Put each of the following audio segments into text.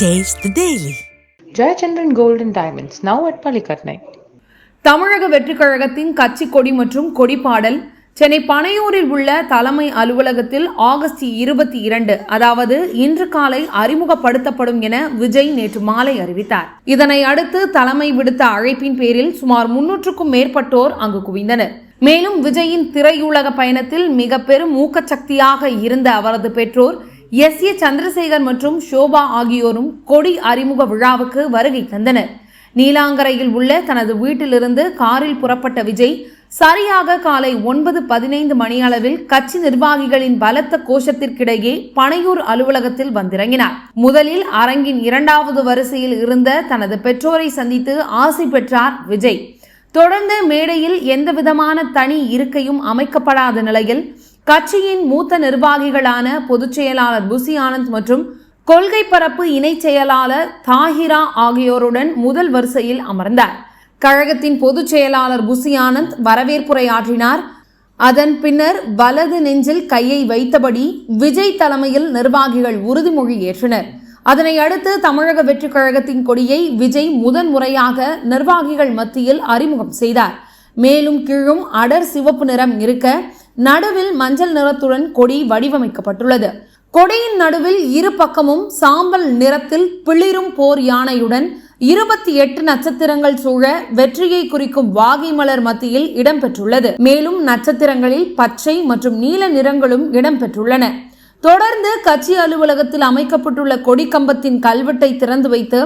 Taste the Daily. Gold and Diamonds, now at Palikatnai. தமிழக வெற்றிக் கழகத்தின் கட்சி கொடி மற்றும் கொடிப்பாடல் சென்னை பனையூரில் உள்ள தலைமை அலுவலகத்தில் ஆகஸ்ட் இருபத்தி இரண்டு அதாவது இன்று காலை அறிமுகப்படுத்தப்படும் என விஜய் நேற்று மாலை அறிவித்தார் இதனை அடுத்து தலைமை விடுத்த அழைப்பின் பேரில் சுமார் முன்னூற்றுக்கும் மேற்பட்டோர் அங்கு குவிந்தனர் மேலும் விஜயின் திரையுலக பயணத்தில் மிக பெரும் ஊக்கச்சக்தியாக இருந்த அவரது பெற்றோர் எஸ். ஏ. சந்திரசேகர் மற்றும் ஷோபா ஆகியோரும் கொடி அறிமுக விழாவுக்கு வருகை தந்தனர். நீலாங்கரையில் உள்ள தனது வீட்டிலிருந்து காரில் புறப்பட்ட விஜய் சரியாக காலை ஒன்பது பதினைந்து மணியளவில் கட்சி நிர்வாகிகளின் பலத்த கோஷத்திற்கிடையே பனையூர் அலுவலகத்தில் வந்திறங்கினார். முதலில் அரங்கின் இரண்டாவது வரிசையில் இருந்த தனது பெற்றோரை சந்தித்து ஆசை பெற்றார் விஜய். தொடர்ந்து மேடையில் எந்தவிதமான தனி இருக்கையும் அமைக்கப்படாத நிலையில் கட்சியின் மூத்த நிர்வாகிகளான பொதுச் செயலாளர் புசி ஆனந்த் மற்றும் கொள்கை பரப்பு இணைச் செயலாளர் தாஹிரா ஆகியோருடன் முதல் வரிசையில் அமர்ந்தார். கழகத்தின் பொதுச் செயலாளர் புசி ஆனந்த் வரவேற்புரை ஆற்றினார் அதன் பின்னர் வலது நெஞ்சில் கையை வைத்தபடி விஜய் தலைமையில் நிர்வாகிகள் உறுதிமொழி ஏற்றனர். அதனை அடுத்து தமிழக வெற்றிக் கழகத்தின் கொடியை விஜய் முதன் முறையாக நிர்வாகிகள் மத்தியில் அறிமுகம் செய்தார். மேலும் கீழும் அடர் சிவப்பு நிறம் இருக்க நடுவில் மஞ்சள் நிறத்துடன் கொடி வடிவமைக்கப்பட்டுள்ளது. கொடியின் நடுவில் இரு பக்கமும் சாம்பல் நிறத்தில் பிளிரும் போர் யானையுடன் இருபத்தி எட்டு நட்சத்திரங்கள் சூழ வெற்றியை குறிக்கும் வாகை மலர் மத்தியில் இடம்பெற்றுள்ளது. மேலும் நட்சத்திரங்களில் பச்சை மற்றும் நீல நிறங்களும் இடம்பெற்றுள்ளன. தொடர்ந்து கட்சி அலுவலகத்தில் அமைக்கப்பட்டுள்ள கொடி கம்பத்தின் கல்வெட்டை திறந்து வைத்து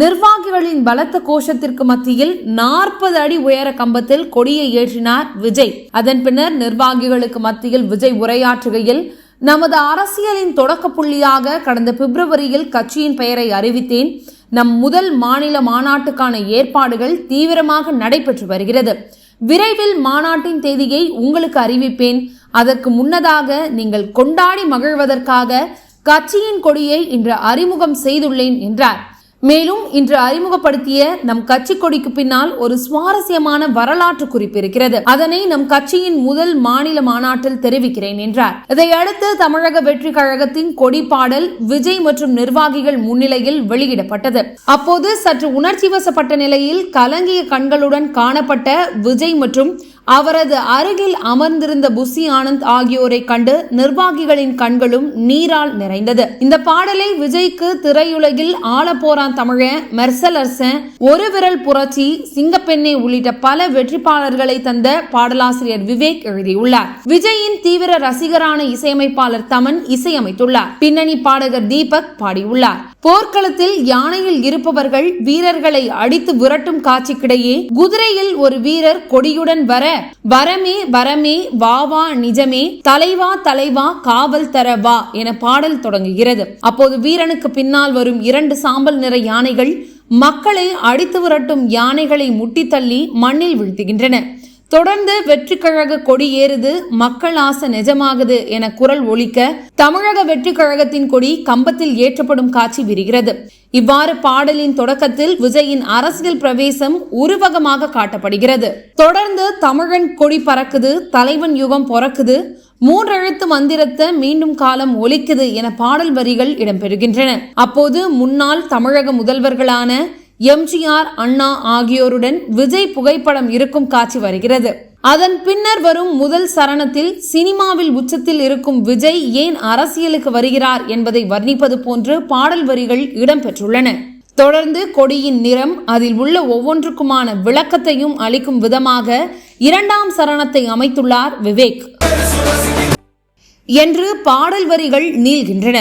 நிர்வாகிகளின் பலத்த கோஷத்திற்கு மத்தியில் நாற்பது அடி உயர கம்பத்தில் கொடியை ஏற்றினார் விஜய். அதன் பின்னர் நிர்வாகிகளுக்கு மத்தியில் விஜய் உரையாற்றுகையில் நமது அரசியலின் தொடக்க புள்ளியாக கடந்த பிப்ரவரியில் கட்சியின் பெயரை அறிவித்தேன். நம் முதல் மாநில மாநாட்டுக்கான ஏற்பாடுகள் தீவிரமாக நடைபெற்று வருகிறது. விரைவில் மாநாட்டின் தேதியை உங்களுக்கு அறிவிப்பேன். அதற்கு முன்னதாக நீங்கள் கொண்டாடி மகிழ்வதற்காக கட்சியின் கொடியை இன்று அறிமுகம் செய்துள்ளேன் என்றார். மேலும் இன்று அறிமுகப்படுத்திய நம் கட்சி கொடிக்கு பின்னால் ஒரு சுவாரஸ்யமான வரலாற்று குறிப்பு இருக்கிறது. அதனை நம் கட்சியின் முதல் மாநில மாநாட்டில் தெரிவிக்கிறேன் என்றார். இதையடுத்து தமிழக வெற்றி கழகத்தின் கொடி பாடல் விஜய் மற்றும் நிர்வாகிகள் முன்னிலையில் வெளியிடப்பட்டது. அப்போது சற்று உணர்ச்சி வசப்பட்ட நிலையில் கலங்கிய கண்களுடன் காணப்பட்ட விஜய் மற்றும் அவரது அருகில் அமர்ந்திருந்த புசி ஆனந்த் ஆகியோரை கண்டு நிர்வாகிகளின் கண்களும் நீரால் நிறைந்தது. இந்த பாடலை விஜய்க்கு திரையுலகில் ஆளப்போரான் தமிழ தமிழன் மெர்சலர்சன் ஒரு விரல் புரட்சி சிங்கப்பெண்ணை உள்ளிட்ட பல வெற்றிப்பாளர்களை தந்த பாடலாசிரியர் விவேக் எழுதியுள்ளார். விஜயின் தீவிர ரசிகரான இசையமைப்பாளர் தமன் இசையமைத்துள்ளார். பின்னணி பாடகர் தீபக் பாடியுள்ளார். போர்க்களத்தில் யானையில் இருப்பவர்கள் வீரர்களை அடித்து விரட்டும் காட்சிக்கிடையே குதிரையில் ஒரு வீரர் கொடியுடன் வர வரமே வரமே வா வா நிஜமே தலைவா தலைவா காவல் தர வா என பாடல் தொடங்குகிறது. அப்போது வீரனுக்கு பின்னால் வரும் இரண்டு சாம்பல் நிற யானைகள் மக்களை அடித்து விரட்டும் யானைகளை முட்டித்தள்ளி மண்ணில் வீழ்த்துகின்றன. தொடர்ந்து வெற்றிக்கழக கொடி ஏறுது மக்கள் ஆசை நிஜமாகுது என குரல் ஒழிக்க தமிழக வெற்றிக்கழகத்தின் கொடி கம்பத்தில் ஏற்றப்படும் காட்சி விரிகிறது. இவ்வாறு பாடலின் தொடக்கத்தில் விஜயின் அரசியல் பிரவேசம் உருவகமாக காட்டப்படுகிறது. தொடர்ந்து தமிழன் கொடி பறக்குது தலைவன் யுகம் பொறக்குது மூன்றெழுத்து மந்திரத்தை மீண்டும் காலம் ஒலிக்குது என பாடல் வரிகள் இடம்பெறுகின்றன. அப்போது முன்னாள் தமிழக முதல்வர்களான எம்ஜிஆர் அண்ணா ஆகியோருடன் விஜய் புகைப்படம் இருக்கும் காட்சி வருகிறது. அதன் பின்னர் வரும் முதல் சரணத்தில் சினிமாவில் உச்சத்தில் இருக்கும் விஜய் ஏன் அரசியலுக்கு வருகிறார் என்பதை வர்ணிப்பது போன்று பாடல் வரிகள் இடம்பெற்றுள்ளன. தொடர்ந்து கொடியின் நிறம் அதில் உள்ள ஒவ்வொன்றுக்குமான விளக்கத்தையும் அளிக்கும் விதமாக இரண்டாம் சரணத்தை அமைத்துள்ளார் விவேக். என்று பாடல் வரிகள் நீள்கின்றன.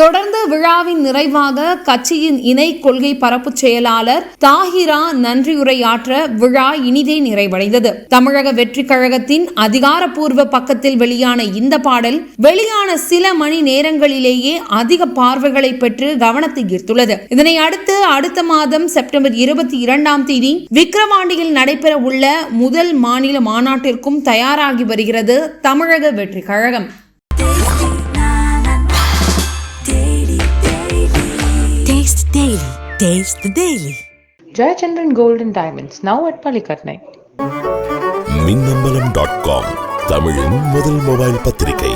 தொடர்ந்து விழாவின் நிறைவாக கட்சியின் இணை கொள்கை பரப்பு செயலாளர் தாஹிரா நன்றியுரையாற்ற விழா இனிதே நிறைவடைந்தது. தமிழக வெற்றி கழகத்தின் அதிகாரப்பூர்வ பக்கத்தில் வெளியான இந்த பாடல் வெளியான சில மணி நேரங்களிலேயே அதிக பார்வைகளை பெற்று கவனத்தை ஈர்த்துள்ளது. இதனை அடுத்து அடுத்த மாதம் செப்டம்பர் இருபத்தி இரண்டாம் தேதி விக்கிரவாண்டியில் நடைபெற உள்ள முதல் மாநில மாநாட்டிற்கும் தயாராகி வருகிறது Tamilaga Vettri Kazhagam. The Daily. Jayachandran Gold and Diamonds, now at Palikatnai. Minnambalam dot com தமிழின் முதல் மொபைல் பத்திரிகை